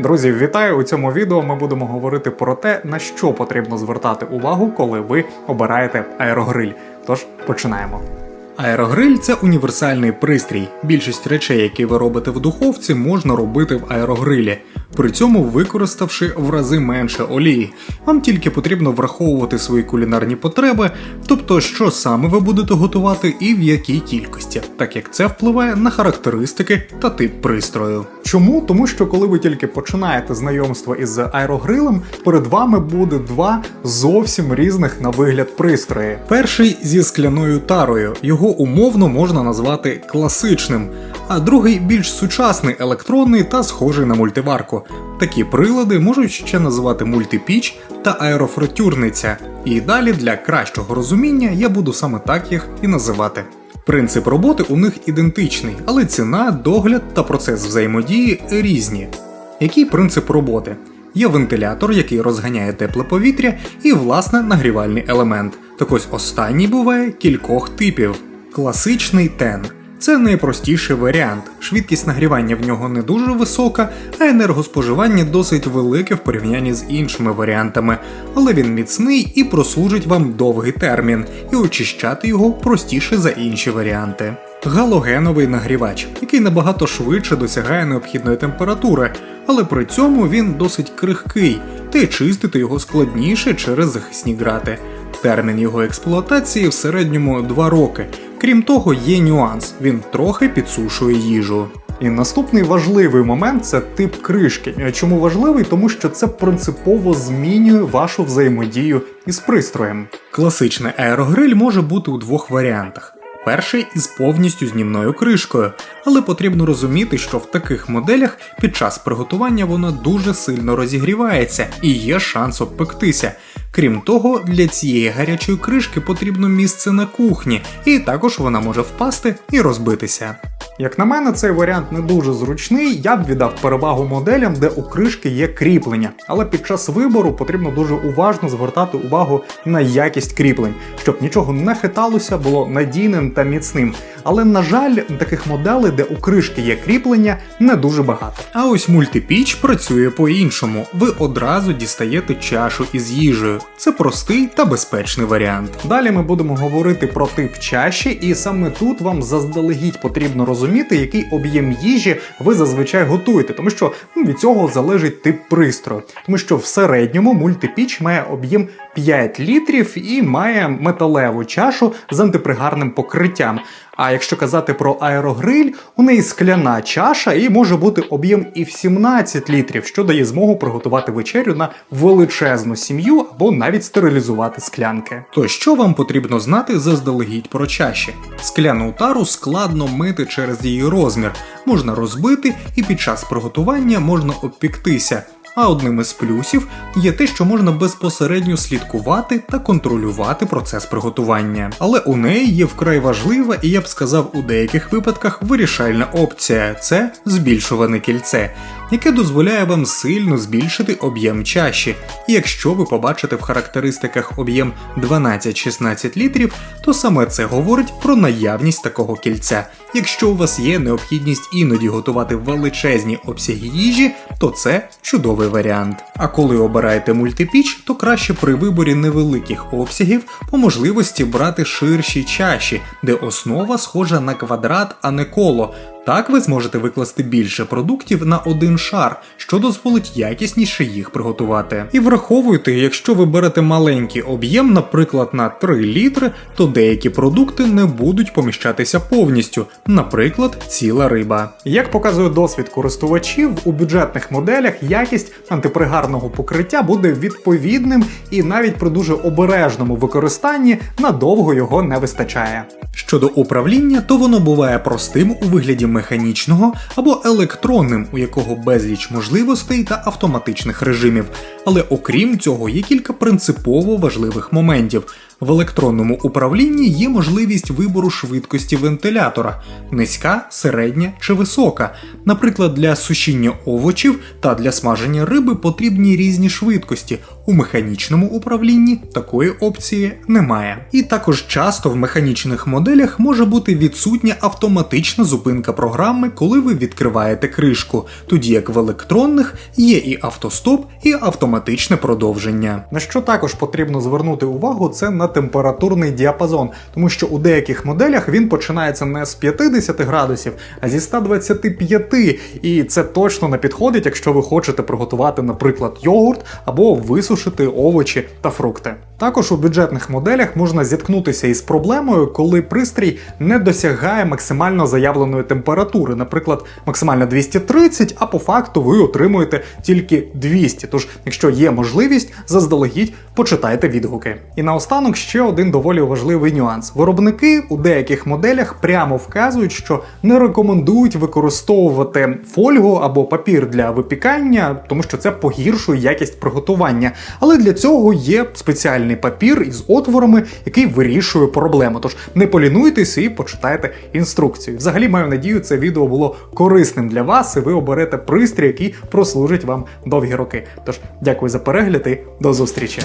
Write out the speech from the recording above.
Друзі, вітаю у цьому відео. Ми будемо говорити про те, на що потрібно звертати увагу, коли ви обираєте аерогриль. Тож починаємо. Аерогриль це універсальний пристрій. Більшість речей, які ви робите в духовці, можна робити в аерогрилі, при цьому використавши в рази менше олії. Вам тільки потрібно враховувати свої кулінарні потреби, тобто що саме ви будете готувати і в якій кількості, так як це впливає на характеристики та тип пристрою. Чому? Тому що коли ви тільки починаєте знайомство із аерогрилем, перед вами буде два зовсім різних на вигляд пристрої. Перший зі скляною тарою. Його умовно можна назвати класичним, а другий більш сучасний електронний та схожий на мультиварку. Такі прилади можуть ще називати мультипіч та аерофритюрниця. І далі для кращого розуміння я буду саме так їх і називати. Принцип роботи у них ідентичний, але ціна, догляд та процес взаємодії різні. Який принцип роботи? Є вентилятор, який розганяє тепле повітря, і власне нагрівальний елемент. Так ось останній буває кількох типів. Класичний тен. Це найпростіший варіант. Швидкість нагрівання в нього не дуже висока, а енергоспоживання досить велике в порівнянні з іншими варіантами, але він міцний і прослужить вам довгий термін, і очищати його простіше за інші варіанти. Галогеновий нагрівач, який набагато швидше досягає необхідної температури, але при цьому він досить крихкий, та й чистити його складніше через захисні грати. Термін його експлуатації в середньому 2 роки. Крім того, є нюанс, він трохи підсушує їжу. І наступний важливий момент це тип кришки. Чому важливий? Тому що це принципово змінює вашу взаємодію із пристроєм. Класичний аерогриль може бути у двох варіантах. Перший із повністю знімною кришкою, але потрібно розуміти, що в таких моделях під час приготування вона дуже сильно розігрівається і є шанс обпектися. Крім того, для цієї гарячої кришки потрібно місце на кухні, і також вона може впасти і розбитися. Як на мене, цей варіант не дуже зручний. Я б віддав перевагу моделям, де у кришки є кріплення, але під час вибору потрібно дуже уважно звертати увагу на якість кріплень, щоб нічого не хиталося, було надійним та міцним. Але на жаль, таких моделей, де у кришки є кріплення, не дуже багато. А ось мультипіч працює по-іншому. Ви одразу дістаєте чашу із їжею. Це простий та безпечний варіант. Далі ми будемо говорити про тип чаші, і саме тут вам заздалегідь потрібно розуміти, який об'єм їжі ви зазвичай готуєте, тому що ну, від цього залежить тип пристрою. Тому що в середньому мультипіч має об'єм 5 літрів і має металеву чашу з антипригарним покриттям. А якщо казати про аерогриль, у неї скляна чаша і може бути об'єм і в 17 літрів, що дає змогу приготувати вечерю на величезну сім'ю або навіть стерилізувати склянки. То що вам потрібно знати заздалегідь про чаші? Скляну тару складно мити через її розмір, можна розбити і під час приготування можна обпіктися. А одним із плюсів є те, що можна безпосередньо слідкувати та контролювати процес приготування. Але у неї є вкрай важлива і я б сказав у деяких випадках вирішальна опція це збільшуване кільце, яке дозволяє вам сильно збільшити об'єм чаші. І якщо ви побачите в характеристиках об'єм 12-16 літрів, то саме це говорить про наявність такого кільця. Якщо у вас є необхідність іноді готувати величезні обсяги їжі, то це чудовий варіант. А коли обираєте мультипіч, то краще при виборі невеликих обсягів по можливості брати ширші чаші, де основа схожа на квадрат, а не коло. Так ви зможете викласти більше продуктів на один шар, що дозволить якісніше їх приготувати. І враховуйте, якщо ви берете маленький об'єм, наприклад, на 3 літри, то деякі продукти не будуть поміщатися повністю, наприклад, ціла риба. Як показує досвід користувачів, у бюджетних моделях якість антипригарного покриття буде відповідним і навіть при дуже обережному використанні надовго його не вистачає. Щодо управління, то воно буває простим у вигляді механічного або електронним, у якого безліч можливостей та автоматичних режимів. Але окрім цього, є кілька принципово важливих моментів. В електронному управлінні є можливість вибору швидкості вентилятора низька, середня чи висока. Наприклад, для сушіння овочів та для смаження риби потрібні різні швидкості. У механічному управлінні такої опції немає. І також часто в механічних моделях може бути відсутня автоматична зупинка програми, коли ви відкриваєте кришку, тоді як в електронних є і автостоп, і автоматичне продовження. На що також потрібно звернути увагу, це на температурний діапазон, тому що у деяких моделях він починається не з 50 градусів, а зі 125. І це точно не підходить, якщо ви хочете приготувати, наприклад, йогурт або висушити овочі та фрукти. Також у бюджетних моделях можна зіткнутися із проблемою, коли пристрій не досягає максимально заявленої температури, наприклад, максимально 230, а по факту ви отримуєте тільки 200. Тож, якщо є можливість, заздалегідь почитайте відгуки. І наостанок ще один доволі важливий нюанс: виробники у деяких моделях прямо вказують, що не рекомендують використовувати фольгу або папір для випікання, тому що це погіршує якість приготування. Але для цього є спеціальний папір із отворами, який вирішує проблему. Тож не полінуйтесь і почитайте інструкцію. Взагалі маю надію, це відео було корисним для вас, і ви оберете пристрій, який прослужить вам довгі роки. Тож дякую за перегляд і до зустрічі.